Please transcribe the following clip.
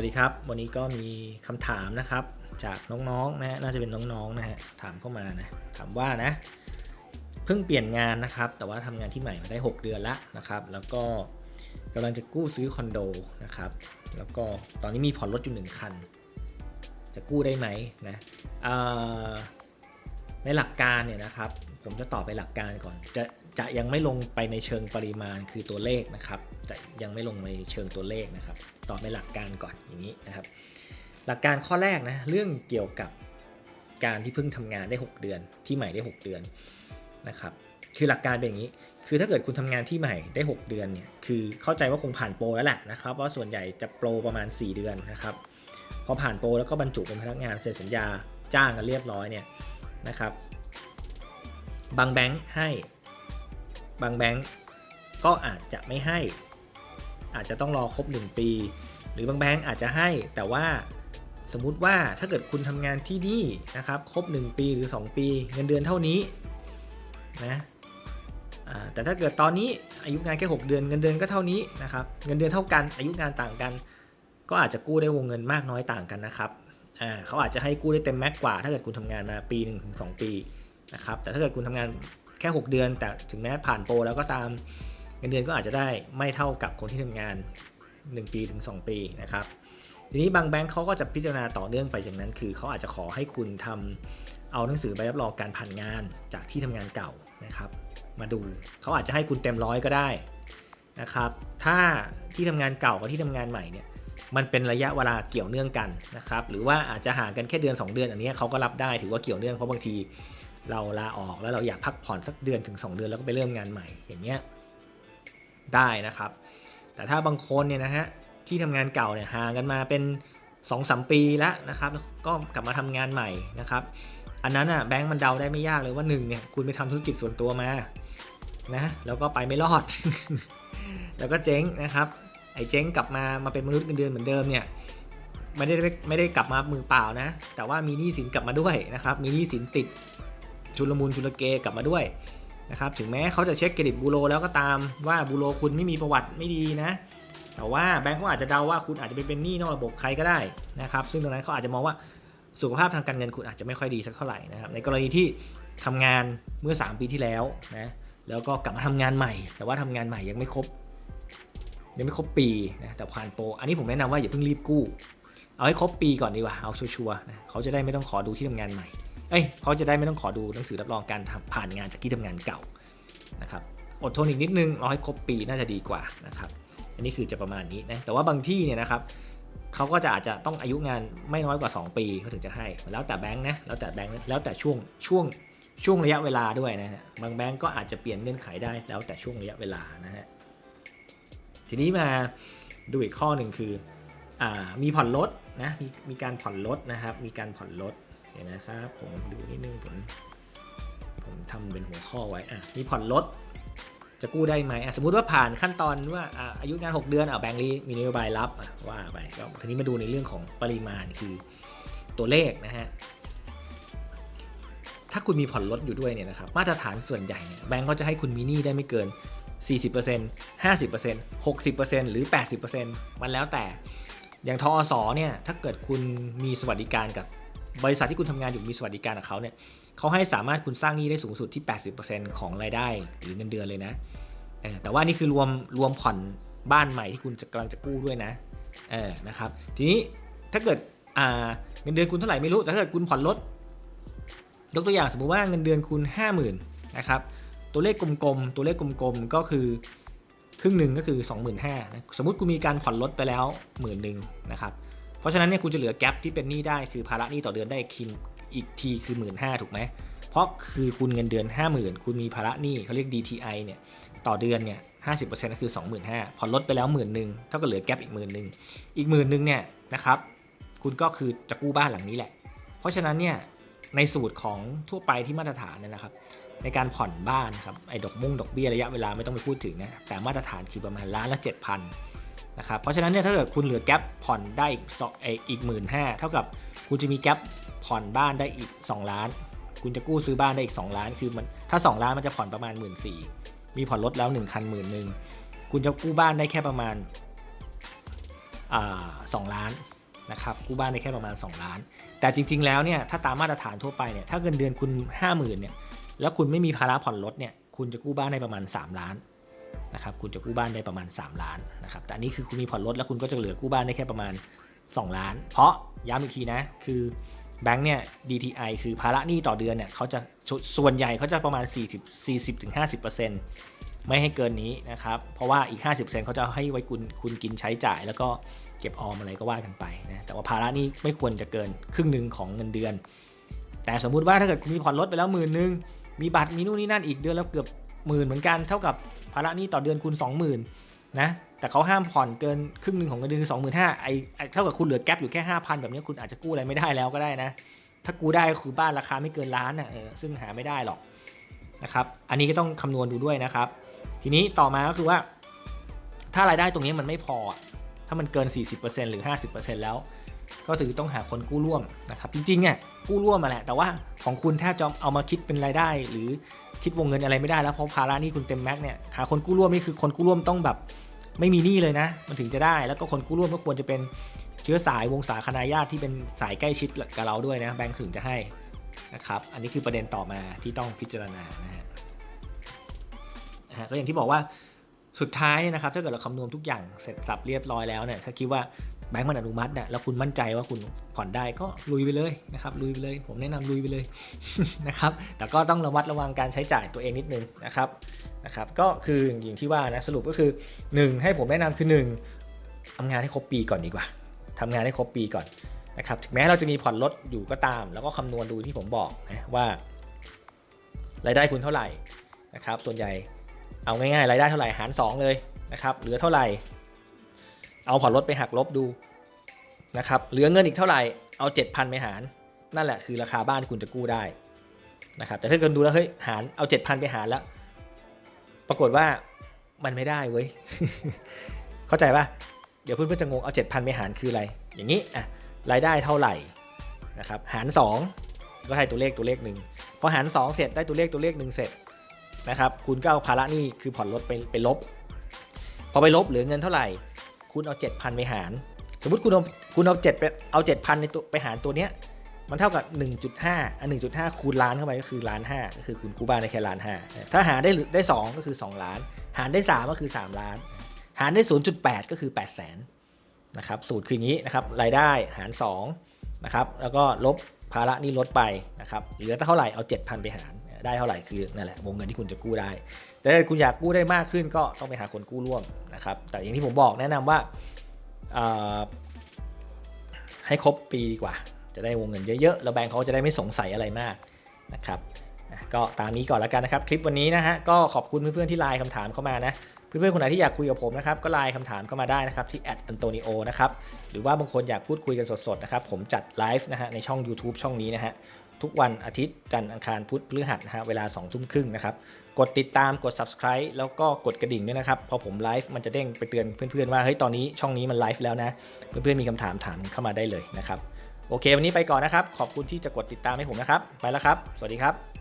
วัสดีครับ วันนี้ก็มีคำถามนะครับ จากน้องๆนะฮะน่าจะเป็นน้องๆนะฮะถามเข้ามานะถามว่านะเพิ่งเปลี่ยนงานนะครับ แต่ว่าทำงานที่ใหม่มาได้ 6 เดือนละนะครับ แล้วก็กำลังจะกู้ซื้อคอนโดนะครับ แล้วก็ตอนนี้มีผ่อนรถอยู่หนึ่งคัน จะกู้ได้ไหมนะในหลักการเนี่ยนะครับ ผมจะตอบไปหลักการก่อน จะจะยังไม่ลงไปในเชิงปริมาณคือตัวเลขนะครับ แต่ยังไม่ลงในเชิงตัวเลขนะครับ ตอบในหลักการก่อนอย่างนี้นะครับ หลักการข้อแรกนะเรื่องเกี่ยวกับการที่เพิ่งทำงานได้ 6 เดือน ที่ใหม่ได้ 6 เดือนนะครับ คือหลักการเป็นอย่างนี้ คือถ้าเกิดคุณทำงานที่ใหม่ได้ 6 เดือนเนี่ย คือเข้าใจว่าคงผ่านโปรแล้วแหละนะครับ ว่าส่วนใหญ่จะโปรประมาณ 4 เดือนนะครับ พอผ่านโปรแล้วก็บรรจุเป็นพนักงานเซ็นสัญญาจ้างกันเรียบร้อยเนี่ยนะครับ บางแบงค์ให้ บางแบงค์ก็อาจจะไม่ให้ อาจจะต้องรอครบ 1 ปี หรือบางแบงค์อาจจะให้ แต่ว่าสมมุติว่าถ้าเกิดคุณทำงานที่นี่นะครับครบ 1 ปีหรือ 2 ปี เงินเดือนเท่านี้นะแต่ถ้าเกิดตอนนี้อายุงานแค่ 6 เดือนเงินเดือนก็เท่านี้นะครับเงินเดือนเท่ากัน อายุงานต่างกัน ก็อาจจะกู้ได้วงเงินมากน้อยต่างกันนะครับเขาอาจจะให้กู้ได้เต็มแม็กกว่า ถ้าเกิดคุณทำงานมาปี1ถึง2ปี นะครับแต่ถ้าเกิดคุณทำงานแค่ 6 เดือน แต่ถึงแม้ผ่านโปรแล้วก็ตามเงินเดือนก็อาจจะได้ไม่เท่ากับคนที่ทำงาน 1 ปีถึง 2 ปีนะครับทีนี้บางแบงค์เขาก็จะพิจารณาต่อเนื่องไปจากนั้น คือเขาอาจจะขอให้คุณทำเอาหนังสือใบรับรองการผ่านงานจากที่ทำงานเก่านะครับ มาดูเขาอาจจะให้คุณเต็มร้อยก็ได้นะครับถ้าที่ทำงานเก่ากับที่ทำงานใหม่เนี่ยมันเป็นระยะเวลาเกี่ยวเนื่องกันนะครับหรือว่าอาจจะห่างกันแค่เดือน 2 เดือนอันนี้เขาก็รับได้ถือว่าเกี่ยวเนื่องเพราะบางที เราลาออกแล้วเราอยากพักผ่อนสักเดือนถึง 2 เดือนแล้วก็ไปเริ่มงานใหม่อย่างเงี้ยได้นะครับ แต่ถ้าบางคนเนี่ยนะฮะที่ทำงานเก่าเนี่ยห่างกันมาเป็น2อสปีแล้วนะครับแล้วก็กลับมาทำงานใหม่นะครับ อันนั้นอะแบงก์มันเดาได้ไม่ยากเลยว่าหนึ่งเนี่ยคุณไปทำธุรกิจส่วนตัวมานะแล้วก็ไปไม่รอด แล้วก็เจ๊งนะครับ ไอ้เจ๊งกลับมามาเป็นมนุษย์เงินเดือนเหมือนเดิมเนี่ยไม่ได้ไม่ได้กลับมามือเปล่านะ แต่ว่ามีหนี้สินกลับมาด้วยนะครับ มีหนี้สินติด ชุลมุนชุลเกกลับมาด้วยนะครับถึงแม้เขาจะเช็คเครดิตบูโรแล้วก็ตามว่าบูโรคุณไม่มีประวัติไม่ดีนะ แต่ว่าแบงก์เขาอาจจะเดาว่าคุณอาจจะไปเป็นหนี้นอกระบบใครก็ได้นะครับซึ่งตรงนั้นเขาอาจจะมองว่าสุขภาพทางการเงินคุณอาจจะไม่ค่อยดีสักเท่าไหร่นะครับในกรณีที่ทำงานเมื่อ 3 ปีที่แล้วนะแล้วก็กลับมาทำงานใหม่ แต่ว่าทำงานใหม่ยังไม่ครบ ยังไม่ครบปีนะแต่ผ่านโปรอันนี้ผมแนะนำว่าอย่าเพิ่งรีบกู้ เอาให้ครบปีก่อนดีกว่าเอาชัวร์ๆนะเขาจะได้ไม่ต้องขอดูที่ทำงานใหม่ เอ้ยเขาจะได้ไม่ต้องขอดูหนังสือรับรองการผ่านงานจากที่ทำงานเก่านะครับอดทนอีกนิดนึงรอให้ครบปีน่าจะดีกว่านะครับอันนี้คือจะประมาณนี้นะแต่ว่าบางที่เนี่ยนะครับเขาก็จะอาจจะต้องอายุงานไม่น้อยกว่า 2 ปีเขาถึงจะให้ แล้วแต่แบงค์นะแล้วแต่แบงค์แล้วแต่ช่วงช่วงช่วงระยะเวลาด้วยนะฮะบางแบงค์ก็อาจจะเปลี่ยนเงื่อนไขได้แล้วแต่ช่วงระยะเวลานะฮะทีนี้มาดูอีกข้อหนึ่งคืออมีผ่อนรถนะมีมีการผ่อนรถนะครับ มีการผ่อนรถเดี๋ยวนะครับ ผมดูนิดนึงผมผมทำเป็นหัวข้อไว้อะมีผ่อนรถจะกู้ได้ไหมอะสมมุติว่าผ่านขั้นตอนว่าอะอายุงาน 6 เดือนอะแบงก์ลีมีนโยบายรับอะว่าไปก็ทีนี้มาดูในเรื่องของปริมาณคือตัวเลขนะฮะถ้าคุณมีผ่อนรถอยู่ด้วยเนี่ยนะครับมาตรฐานส่วนใหญ่เนี่ยแบงก์ก็จะให้คุณมีหนี้ได้ไม่เกิน 40% 50% 60%หรือ 80%มันแล้วแต่อย่างทอสเนี่ยถ้าเกิดคุณมีสวัสดิการกับ บริษัทที่คุณทำงานอยู่มีสวัสดิการกับเขาเนี่ยเขาให้สามารถคุณสร้างหนี้ได้สูงสุดที่ 80%ของรายได้หรือเงินเดือนเลยนะแต่ว่านี่คือรวมรวมผ่อนบ้านใหม่ที่คุณกำลังจะกู้ด้วยนะเออนะครับทีนี้ถ้าเกิดเงินเดือนคุณเท่าไหร่ไม่รู้แต่ถ้าเกิดคุณผ่อนรถยกตัวอย่างสมมุติว่าเงินเดือนคุณ 50,000นะครับตัวเลขกลมๆตัวเลขกลมๆก็คือครึ่งหนึ่งก็คือ 25,000นะสมมติคุณมีการผ่อนรถไปแล้วหมื่นหนึ่งนะครับ เพราะฉะนั้นเนี่ยคุณจะเหลือแกลบที่เป็นหนี้ได้คือภาระหนี้ต่อเดือนได้คินอีกทีคือ 1 5ื่นถูกไหมเพราะคือคุณเงินเดือน 50,000 คุณมีภาระหนี้เขาเรียก DTI เนี่ยต่อเดือนเนี่ย50%ก็คือ 25,000ผ่อนรถไปแล้วหมื่นหนึ่งเท่ากับเหลือแกลบอีกหมื่นหนึ่งอีกหมื่นหนึ่งเนี่ยนะครับคุณก็คือจะกู้บ้านหลังนี้แหละ เพราะฉะนั้นเนี่ยในสูตรของทั่วไปที่มาตรฐานเนี่ยนะครับ ในการผ่อนบ้านนะครับไอ้ดอกมุ่งดอกเบี้ยระยะเวลาไม่ต้องไปพูดถึงนะแต่มาตรฐานคือประมาณล้านละ7,000 นะครับเพราะฉะนั้นเนี่ยถ้าเกิดคุณเหลือแกลบผ่อนได้อีกสองเอออีกหมื่นห้าเท่ากับคุณจะมีแกลบผ่อนบ้านได้อีก 2 ล้าน คุณจะกู้ซื้อบ้านได้อีก 2 ล้าน คือมันถ้า 2 ล้านมันจะผ่อนประมาณ 1 4ื่นมีผ่อนรถแล้ว 1 คันหมื่นหนึ่งคุณจะกู้บ้านได้แค่ประมาณสองล้านนะครับกู้บ้านได้แค่ประมาณ 2 ล้าน แต่จริง ๆ แล้วเนี่ยถ้าตามมาตรฐานทั่วไปเนี่ยถ้าเงินเดือนคุณ 50,000เนี่ยแล้วคุณไม่มีภาระผ่อนรถเนี่ยคุณจะกู้บ้านได้ประมาณ 3 ล้าน นะครับคุณจะกู้บ้านได้ประมาณ 3 ล้านนะครับแต่อันนี้คือคุณมีผ่อนรถแล้วคุณก็จะเหลือกู้บ้านได้แค่ประมาณ 2 ล้าน เพราะย้ำอีกทีนะคือแบงค์เนี่ย DTI คือภาระหนี้ต่อเดือนเนี่ยเขาจะส่วนใหญ่เขาจะประมาณ 40 40-50%ไม่ให้เกินนี้นะครับ เพราะว่าอีก 50%เขาจะให้ไว้คุณคุณกินใช้จ่าย แล้วก็เก็บออมอะไรก็ว่ากันไปนะแต่ว่าภาระหนี้ไม่ควรจะเกินครึ่งหนึ่งของเงินเดือน แต่สมมุติว่าถ้าเกิดคุณมีผ่อนรถไปแล้วหมื่นหนึ่งมีบัตรมีนู่นนี่นั่นอีกเดือนแล้วเกือบหมื่นเหมือนกันเท่ากับ ภาระหนี้ต่อเดือนคุณ20,000นะแต่เขาห้ามผ่อนเกินครึ่งหนึ่งของเงินเดือนคือ25,000ไอ้ไอ้เท่ากับคุณเหลือแก๊ปอยู่แค่5,000แบบนี้คุณอาจจะกู้อะไรไม่ได้แล้วก็ได้นะ ถ้ากู้ได้คือบ้านราคาไม่เกินล้านนะเออซึ่งหาไม่ได้หรอกนะครับ อันนี้ก็ต้องคำนวณดูด้วยนะครับ ทีนี้ต่อมาก็คือว่า ถ้ารายได้ตรงนี้มันไม่พอ ถ้ามันเกิน 40%หรือ 50%แล้ว ก็ถือต้องหาคนกู้ร่วมนะครับ จริงๆอะกู้ร่วมมาแหละ แต่ว่าของคุณแทบจะเอามาคิดเป็นรายได้หรือ คิดวงเงินอะไรไม่ได้แล้วเพราะภาระหนี้คุณเต็มแม็กเนี่ยหาคนกู้ร่วมนี่คือคนกู้ร่วมต้องแบบไม่มีหนี้เลยนะ มันถึงจะได้แล้วก็คนกู้ร่วมก็ควรจะเป็นเชื้อสายวงศาคณาญาติที่เป็นสายใกล้ชิดกับเราด้วยนะแบงค์ถึงจะให้นะครับอันนี้คือประเด็นต่อมาที่ต้องพิจารณานะฮะก็อย่างที่บอกว่าสุดท้ายเนี่ยนะครับถ้าเกิดเราคำนวณทุกอย่างเสร็จสับเรียบร้อยแล้วเนี่ยถ้าคิดว่า แบงก์มันอนุมัติเนี่ยแล้วคุณมั่นใจว่าคุณผ่อนได้ก็ลุยไปเลยนะครับลุยไปเลย ผมแนะนำลุยไปเลยนะครับแต่ก็ต้องระมัดระวังการใช้จ่ายตัวเองนิดนึงนะครับนะครับก็คืออย่างที่ว่านะสรุปก็คือ 1 ให้ผมแนะนำคือ 1ทำงานให้ครบปีก่อนดีกว่าทำงานให้ครบปีก่อนนะครับถึงแม้เราจะมีผ่อนรถอยู่ก็ตาม แล้วก็คำนวณดูที่ผมบอกนะว่ารายได้คุณเท่าไหร่นะครับส่วนใหญ่เอาง่ายๆรายได้เท่าไหร่หาร 2 เลยนะครับเหลือเท่าไหร่ เอาผ่อนรถไปหักลบดูนะครับเหลือเงินอีกเท่าไหร่เอา 7,000ไปหาร นั่นแหละคือราคาบ้านคุณจะกู้ได้นะครับแต่ถ้าเกิดดูแล้วเฮ้ยหารเอา 7,000ไปหารแล้ว ปรากฏว่ามันไม่ได้เว้ยเข้าใจปะเดี๋ยวเพื่อนๆจะงงเอา 7,000ไปหารคืออะไร อย่างนี้อะรายได้เท่าไหร่นะครับหาร 2 ก็ให้ตัวเลขตัวเลขหนึ่งพอหาร 2 เสร็จได้ตัวเลขตัวเลขหนึ่งเสร็จนะครับคุณก็เอาภาระนี่คือผ่อนรถไปไปลบ พอไปลบเหลือเงินเท่าไหร่ คุณเอา 7,000 ไปหาร สมมติคุณเอาคุณเอา7ไปเอา7,000ในตัวไปหารตัวเนี้ยมันเท่ากับ 1.5 อัน 1.5 คูณล้านเข้าไปก็คือล้านห้าก็คือคุณกู้บ้านได้แค่ล้านห้าถ้าหารได้ได้ 2 ก็คือ 2 ล้าน หารได้ 3 ก็คือ 3 ล้าน หารได้ 0.8 ก็คือ 8 0 0แสนนะครับสูตรคืออย่างนี้นะครับรายได้หาร2นะครับแล้วก็ลบภาระนี่ลดไปนะครับเหลือเท่าไหร่เอา 7,000 ไปหาร ได้เท่าไหร่คือนั่นแหละวงเงินที่คุณจะกู้ได้ แต่ถ้าคุณอยากกู้ได้มากขึ้นก็ต้องไปหาคนกู้ร่วมนะครับ แต่อย่างที่ผมบอกแนะนำว่าให้ครบปีดีกว่า จะได้วงเงินเยอะๆแล้วแบงก์เขาจะได้ไม่สงสัยอะไรมากนะครับก็ตามนี้ก่อนแล้วกันนะครับ คลิปวันนี้นะฮะก็ขอบคุณเพื่อนๆที่ไลน์คำถามเข้ามานะเพื่อนๆคนไหนที่อยากคุยกับผมนะครับก็ไลน์คำถามเข้ามาได้นะครับที่ @antonio นะครับหรือว่าบางคนอยากพูดคุยกันสดๆนะครับผมจัดไลฟ์นะฮะในช่อง YouTube ช่องนี้นะฮะ ทุกวันอาทิตย์จันทร์อังคารพุธพฤหัสนะฮะเวลา2ทุ่มครึ่งนะครับ กดติดตามกด subscribe แล้วก็กดกระดิ่งด้วยนะครับ พอผมไลฟ์มันจะเด้งไปเตือนเพื่อนๆว่าเฮ้ยตอนนี้ช่องนี้มันไลฟ์แล้วนะ เพื่อนๆมีคำถามถามเข้ามาได้เลยนะครับ โอเค วันนี้ไปก่อนนะครับ ขอบคุณที่จะกดติดตามให้ผมนะครับ ไปแล้วครับ สวัสดีครับ